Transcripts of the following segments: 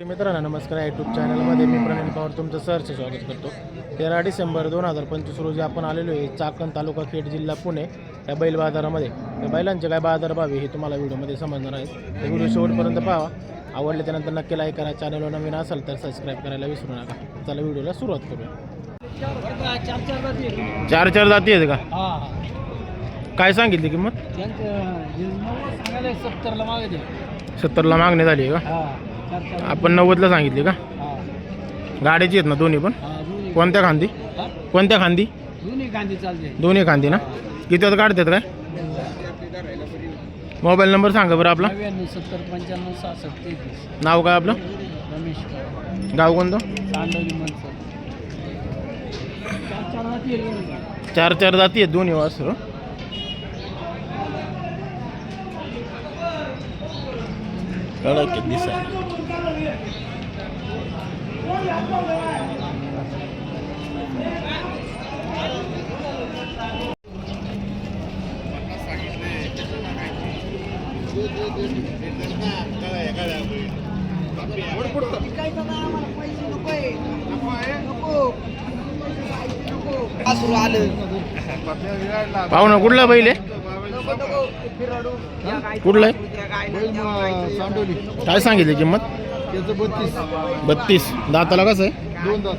मित्रांनो नमस्कार. यूट्यूब चॅनलमध्ये मी प्रणील पवार तुमचं सहर्ष स्वागत करतो. तेरा डिसेंबर दोन हजार पंचवीस रोजी आपण आलेलो आहे चाकण तालुका खेड जिल्हा पुणे या बैल बाजारामध्ये. त्या बैलांचे काय बाजार भाव हे तुम्हाला व्हिडिओमध्ये समजणार आहे. तर व्हिडिओ शेवटपर्यंत पाहा. आवडले त्यानंतर नक्की लाईक करा. चॅनलवर नवीन असेल तर सबस्क्राईब करायला विसरू नका. चला व्हिडिओला सुरुवात करूया. चार चार जाती आहेत का? काय सांगितली किंमत? सत्तरला मागणी झाली आहे का? आपण नव्वदला सांगितली का? गाड्याची आहेत ना दोन्ही पण? कोणत्या खांदी? कोणत्या खांदी? दोन्ही गांधी चालते. दोन्ही खांदी ना? किती काढतात काय? मोबाईल नंबर सांगा बरं आपला. नव्याण्णव सत्तर पंच्याण्णव सहासष्ट तेहतीस. नाव काय आपलं. गाव कोणतं? चार चार जाती आहेत दोन्ही वासर पाहुणा कुठला बैल आहे? कुठला आहे? काय सांगितली किंमत? त्याचं बत्तीस. बत्तीस. दाताला कसं आहे? दोन तास.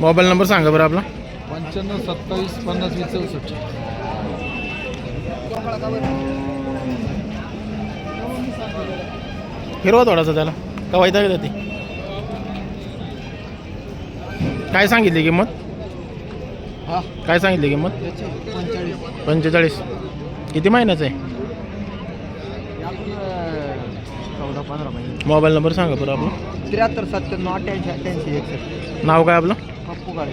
मोबाईल नंबर सांगा बरं आपला. पंच्याण्णव सत्तावीस पन्नास वीस चौसष्ट फिरवा थोडासा त्याला. का वाईट आहे ते? काय सांगितली किंमत? हा. काय सांगितली किंमत? पंचेचाळीस. किती महिन्याचं आहे चौदा पंधरा महिने. मोबाईल नंबर सांगा बरं आपला. त्र्याहत्तर सत्त्याण्णव अठ्ठ्याऐंशी अठ्ठ्याऐंशी एकसष्ट. नाव काय आपलं? पप्पू गाडी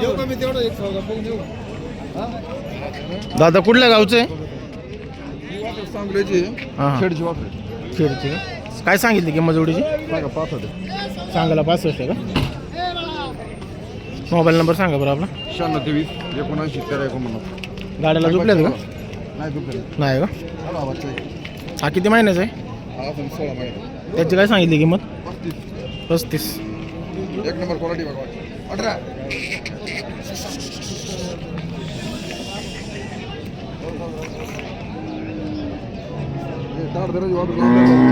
येऊ का मी तेवढं एक चौदा बघून येऊ दादा कुठल्या गावचं? सांगलीची हां. खेडची. काय सांगितली किंमत जोडीची सांगा पाच होते सांगायला पासष्ट आहे का? मोबाईल नंबर सांगा बरं आपला. शहाण्णव तेवीस एकोणऐंशी तेरा गाड्याला झोपल्यात का? नाही नाही का? आवाज हा किती महिन्याचा आहे? हा पण सोळा महिने. त्याची काय सांगितली किंमत? पस्तीस. पस्तीस. एक नंबर क्वालिटी बघा अठरा तार दरवाजे वाटर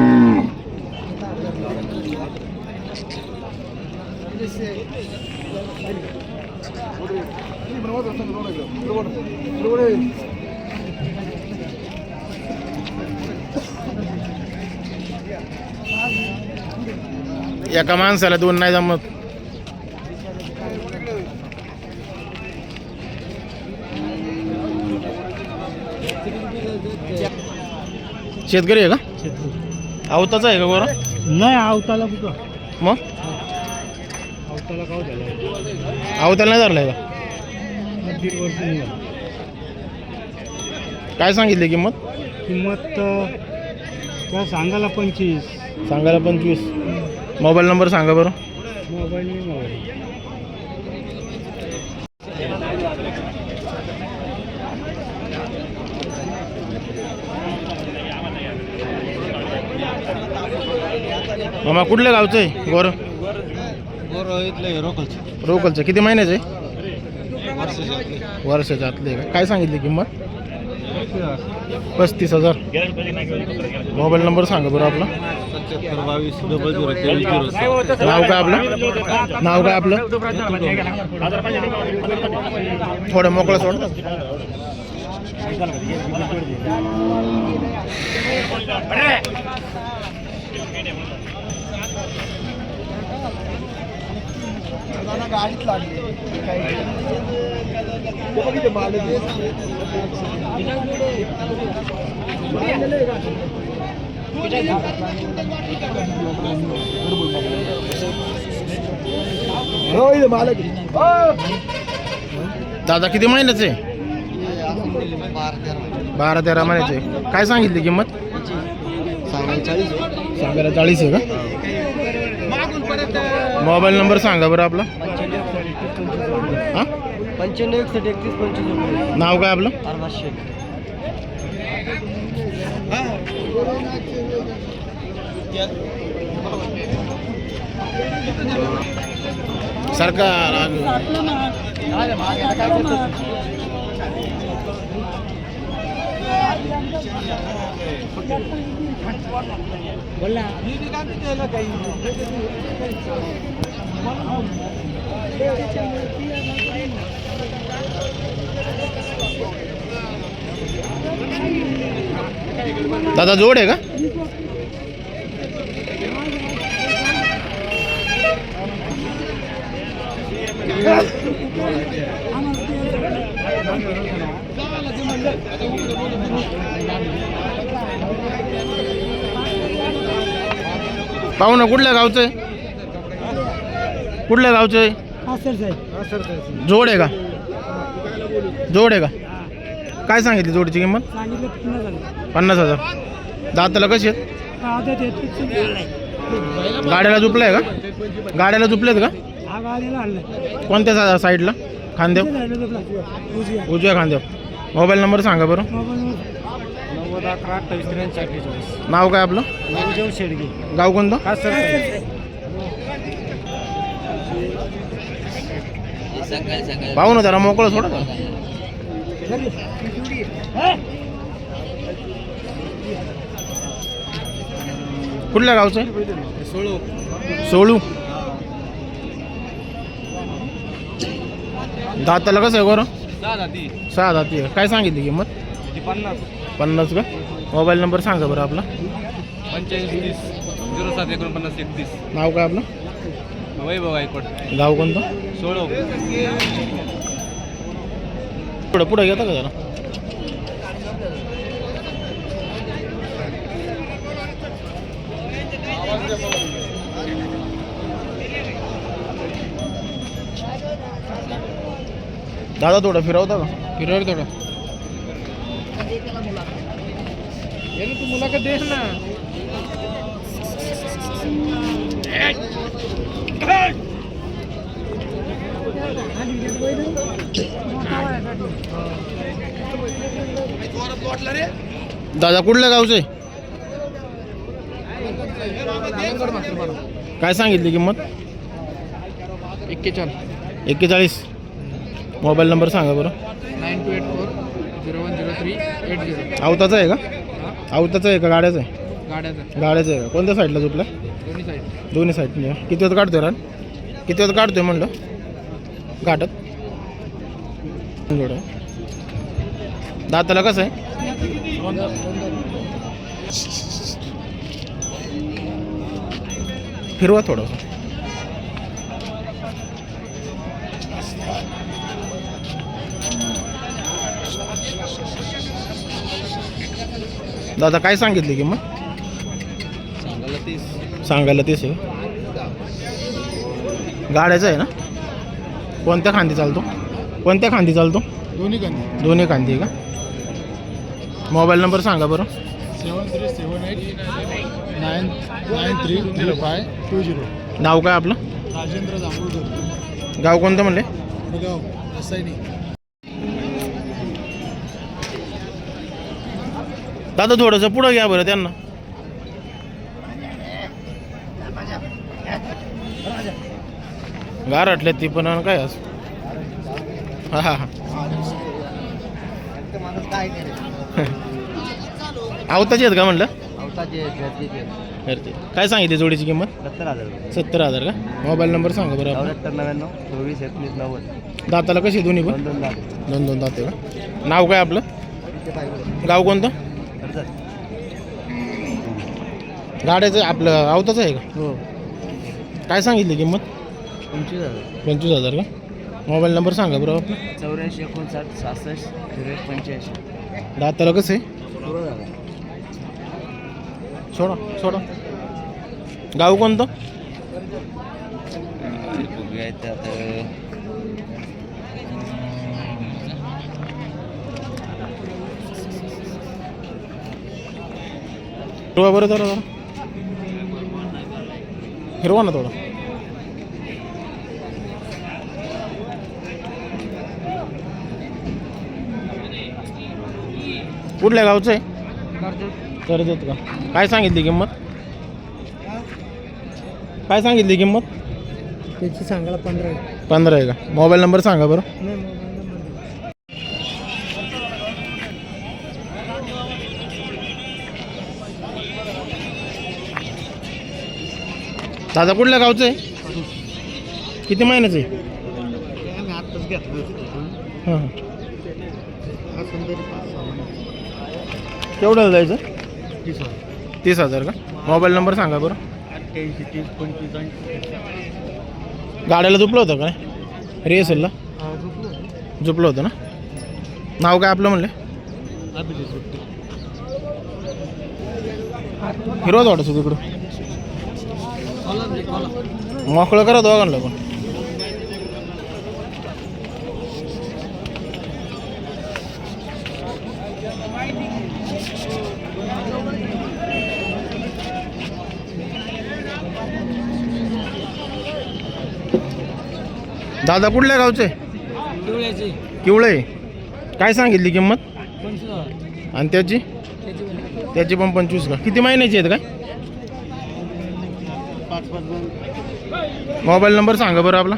एका माणसाला दोन नाही जमत. शेतकरी आहे का? आवताचा आहे का गोरा नाही आवताला कुठं? मग? आवताला झालं. आवताला नाही धरलाय का? दीड वर्ष काय सांगितली किंमत? किंमत त्या सांगायला पंचवीस. सांगायला पंचवीस. मोबाईल नंबर सांगा बरं. मोबाईल मामा कुठल्या गावचं? आहे गोरं. रोकलचं. किती महिन्याचं? आहे वर्षाच्या आतले. काय सांगितली किंमत? पस्तीस हजार. मोबाईल नंबर सांगा बरं आपला. नाव काय आपलं? नाव काय आपलं? थोडं मोकळं सोड. गाडीत लागली दादा किती महिन्याचे? बारा तेरा महिन्याचे. काय सांगितली किंमत? सांगायला चाळीस आहे का? मोबाईल नंबर सांगा बरं आपला. हां पंच्याण्णव एकसष्ट एकतीस पंचवीस नाव काय आपलं? शेख सरकार दादा जोड आहे का? पाहू ना कुठल्या गावचं आहे? कुठल्या गावचं आहे? जोड आहे का? जोड आहे का? काय सांगितली जोडीची किंमत? पन्नास हजार. दाताला कशी आहेत? गाड्याला झुपलाय का? गाड्याला झुपलेत का? कोणत्या साईडला? खांदेव? उजव्या खांदेव. मोबाईल नंबर सांगा बरं. नव्वद अकरा अठ्ठावीस त्र्याऐंशी अठ्ठेचाळीस. नाव काय आपलं? नामदेव शेडगे. गाव कोणतं? हा सर. पाहू ना जरा मोकळं सोडा. कुठल्या गावचं आहे? सोळू. सोळू दाताला कसं आहे बरं सहा दाती. काय सांगितली किंमत? पन्नास. पन्नास का? मोबाईल नंबर सांगा बरं आपला. पंच्याऐंशी तीस झिरो सात एकोणपन्नास एकतीस. नाव काय आपलं? वैभव गायकवाड. गाव कोणतं? सोळू. पुढं पुढं घेता का जरा? दादा थोडं फिरवता का? फिरवर थोडं. तू मुलाखत देस ना. दादा कुठल्या गावचे? काय सांगितली किंमत? एक्केचाळीस. एक्केचाळीस. मोबाईल नंबर सांगा बरं. Nine two eight four zero one zero three eight zero. आवताचं आहे का? आवताचं आहे का? गाड्याचं आहे? गाड्याचं गाड्याचं आहे का? कोणत्या साईडला झोपला दोन्ही साईड. दोन्ही साईडने किती वेळ काढतोय रान? किती वेळ काढतोय म्हणलं? जोड दाताला कसं आहे? फिरवा थोडंसं. दादा काय सांगितली किंमत? सांगायला तीस. आहे. गाड्याचं आहे ना? कोणत्या खांदी चालतो? कोणत्या खांदी चालतो? दोन्ही गाडी दोन्ही खांदी आहे का? मोबाईल नंबर सांगा बरं. Seven three seven eight nine nine three three five two zero. नाव काय आपलं? राजेंद्र जांभूळकर. गाव कोणतं म्हणले? गाव दादा थोडंसं पुढं घ्या बरं त्यांना. गारटले ती पण काय असं. हा हा हा. आहेत का म्हणलं? काय सांगितली जोडीची किंमत? सत्तर हजार सत्तर हजार का? मोबाईल नंबर सांगा बरं चौऱ्याहत्तर नव्याण्णव चोवीस नव्वद दाताला कशी दोन्ही पण? दोन दोन दोन दोन दाते. का नाव काय आपलं? गाव कोणतं? गाड्याचं आपलं आवताचं आहे का? हो. काय सांगितली किंमत? पंचवीस हजार. पंचवीस हजार का? मोबाईल नंबर सांगा बरं आपला. चौऱ्याऐंशी एकोणसाठ सहासष्ट झिरो एक पंच्याऐंशी दाताला कसं आहे? सोडा सोडा गाव कोणतं? हिरवा बरं जरा जरा. हिरवा ना थोडा. कुठल्या गावचं आहे? कर्जत. का? काय सांगितली किंमत? काय सांगितली किंमत? त्याची सांगायला पंधरा पंधरा आहे का? मोबाईल नंबर सांगा बरं. दादा कुठल्या गावचं आहे? किती महिन्याचं आहे? आत्ताच घेतलं हां. केवढ्याला जायचं? तीस हजार. का? मोबाईल नंबर सांगा बरं. अठ्ठ्याऐंशी तीस पंचवीस गाड्याला झुपलं होतं काय रिहर्सलला? झुपलं होतं. ना? नाव काय आपलं म्हणले? हिरो वाटत तिकडं मोकळं करा दोघांना पण. दादा कुठल्या गावचे? किवळे काय सांगितली किंमत? आणि त्याची? त्याची पण पंचवीस का? किती महिन्याची आहेत काय? मोबाईल नंबर सांगा बरं आपला.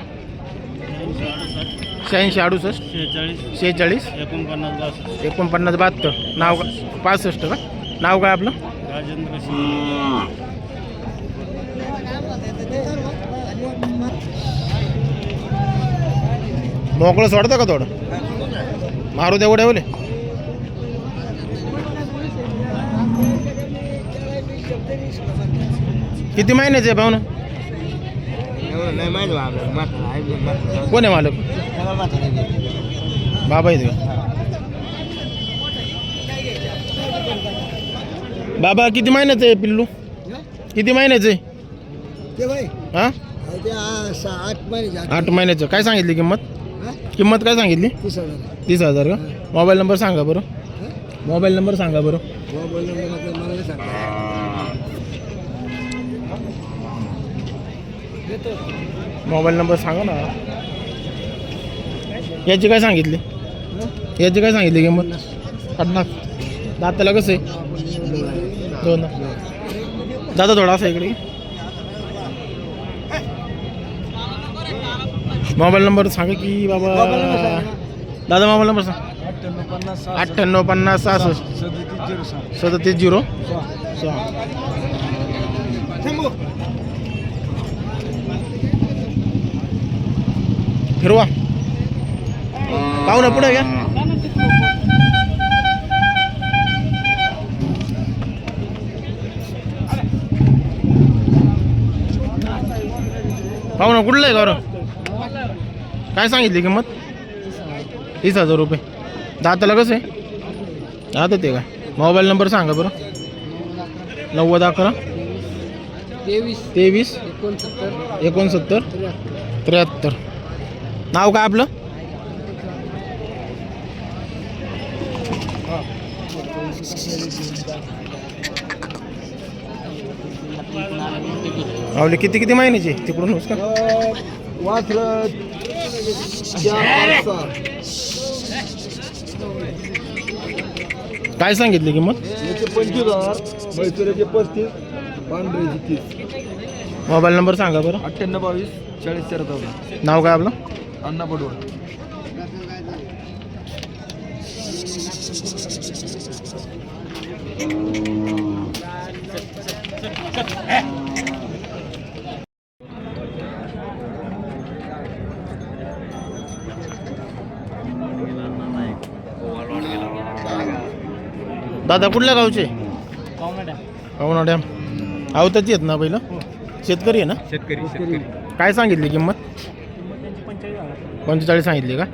शहाऐंशी अडुसष्ट. शेहेचाळीस. शेहेचाळीस. एकोणपन्नास एकोणपन्नास बहात्तर. नाव का? पासष्ट का? नाव काय आपलं? राजेंद्र सिंग. मोकळं सोडतं का थोडं? मारू द्या ठेवले किती महिन्याचे आहे पाहुणं कोण आहे मालक? बाबा का? बाबा किती महिन्याचं आहे पिल्लू? किती महिन्याचं? आहे हां? आठ महिने आठ महिन्याचं. काय सांगितली किंमत? किंमत काय सांगितली? तीस हजार. तीस हजार का? मोबाईल नंबर सांगा बरं. मोबाईल नंबर सांगा बरं. मोबाईल नंबर सांगा ना. याची काय सांगितली? याची काय सांगितली किंमत? पन्नास. दाताला कसं आहे? दोन. दादा थोडा असा इकडे. मोबाईल नंबर सांगा की बाबा. दादा मोबाईल नंबर सांग. अठ्ठ्याण्णव पन्नास सहासष्ट. सदतीस झिरो सदतीस झिरो. सहा हिरवा पाहू ना पुढे घ्या. पाहू ना कुठलं आहे गौरव? काय सांगितली किंमत? तीस हजार रुपये. दाताला कसं आहे. आता ते का? मोबाईल नंबर सांगा बरं. नव्वद अकरा. तेवीस. तेवीस. एकोणसत्तर. एकोणसत्तर. त्र्याहत्तर. नाव काय आपलं? आवले किती किती महिन्याची? तिकडून का? वासरं काय सांगितली किंमत? याचे पंचवीस हजार मैसुराचे पस्तीस पांढऱ्याचे तीस मोबाईल नंबर सांगा बरं. अठ्ठ्याण्णव बावीस चाळीस चार चौदा. नाव काय आपलं? अण्णा पडवळ. दादा कुठल्या गावचे? पाहुणा डॅम. आवताची आहेत ना पहिलं? शेतकरी आहे ना? शेतकरी शेतकरी. काय सांगितली किंमत? पंचेचाळीस सांगितली का?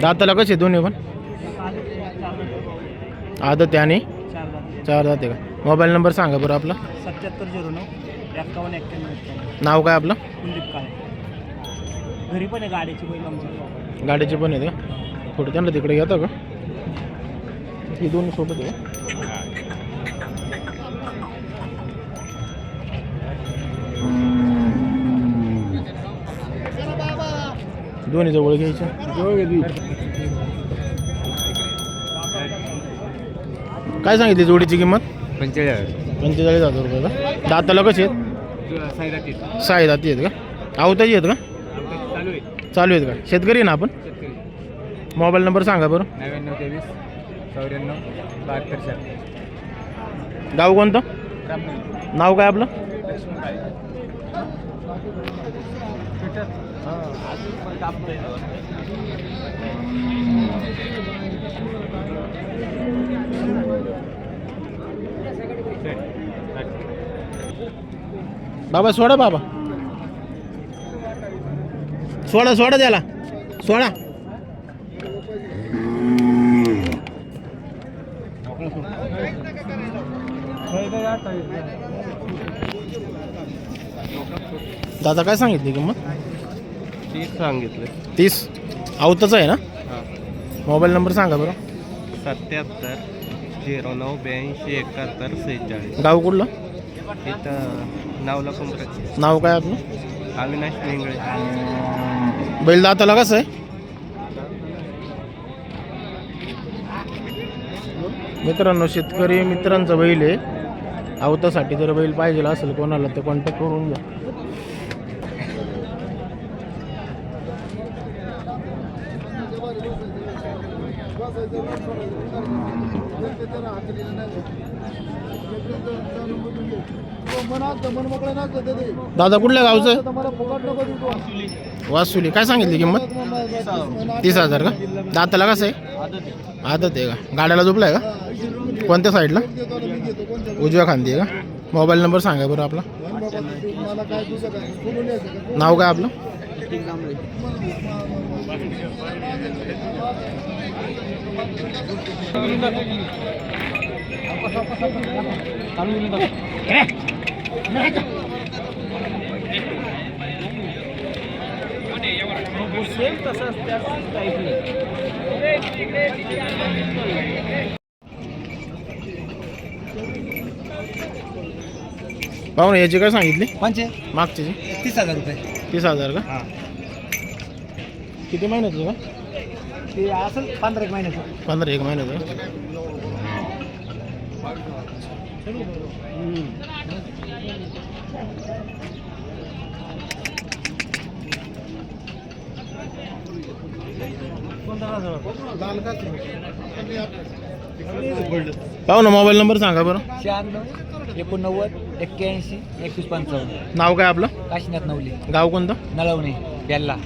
दाताला कसे दोन्ही पण? आदत आहे आणि? चार दाते का? मोबाईल नंबर सांगा बरं आपला. सत्याहत्तर झिरो नऊ एक्कावन्न एक्क्याण्णव नाव काय आपलं? कुलदीप काळे. घरी पण आहे गाडीची बैल आमच्या गाडीचे पण आहेत का? थोडं त्यांना तिकडे घेता का? ही दोन्ही सोबत आहे. का? दोन्ही जवळ घ्यायचे. काय सांगितली जोडीची किंमत? पंचेचाळीस पंचेचाळीस हजार रुपये का? दाताला कसे आहेत? सहा दाती आहेत का? आवताची आहेत का? चालू आहे चालू आहेत का? शेतकरी ना आपण? शेतकरी मोबाईल नंबर सांगा बरं. नव्याण्णव तेवीस चौऱ्याण्णव बहात्तर चार गाव कोणतं? नाव काय आपलं? बाबा सोडा बाबा. सोडा सोडा त्याला. सोडा. दादा काय सांगितली किंमत? तीस सांगितलं. तीस? आवताच आहे ना? मोबाईल नंबर सांगा बरं. सत्याहत्तर झिरो नऊ ब्याऐंशी एकाहत्तर सेहेचाळीस. गाव कुठलं? इथं नावला कुंभराची नाव काय आपलं? अविनाश मेंगळे बैल दाताला कसं आहे? मित्रांनो शेतकरी मित्रांचं बैल आहे. आवतासाठी जर बैल पाहिजे असेल कोणाला तर कॉन्टॅक्ट करून घ्या. दादा कुठल्या गावचं? आहे वासुली. काय सांगितली किंमत? तीस हजार का? दाताला कसं आहे? आदत आहे का? गाड्याला झोपलाय का? कोणत्या साईडला? उजव्या खांदी आहे का? मोबाईल नंबर सांगा बरं आपला. नाव काय आपलं? सेम तसंच त्याच टाईपने पाहू ना याची काय सांगितली? म्हणजे मागची तीस हजार रुपये. तीस हजार का? हां. किती महिन्याचं का ते असेल पंधरा एक महिन्याचं. पंधरा एक महिन्याचं? पाहू ना मोबाईल नंबर सांगा बरं. शहाण्णव एकोणनव्वद एक्क्याऐंशी एकवीस पंचावन्न. नाव काय आपलं? काशीनाथ नवली. गाव कोणतं? नळवणे बेल्ला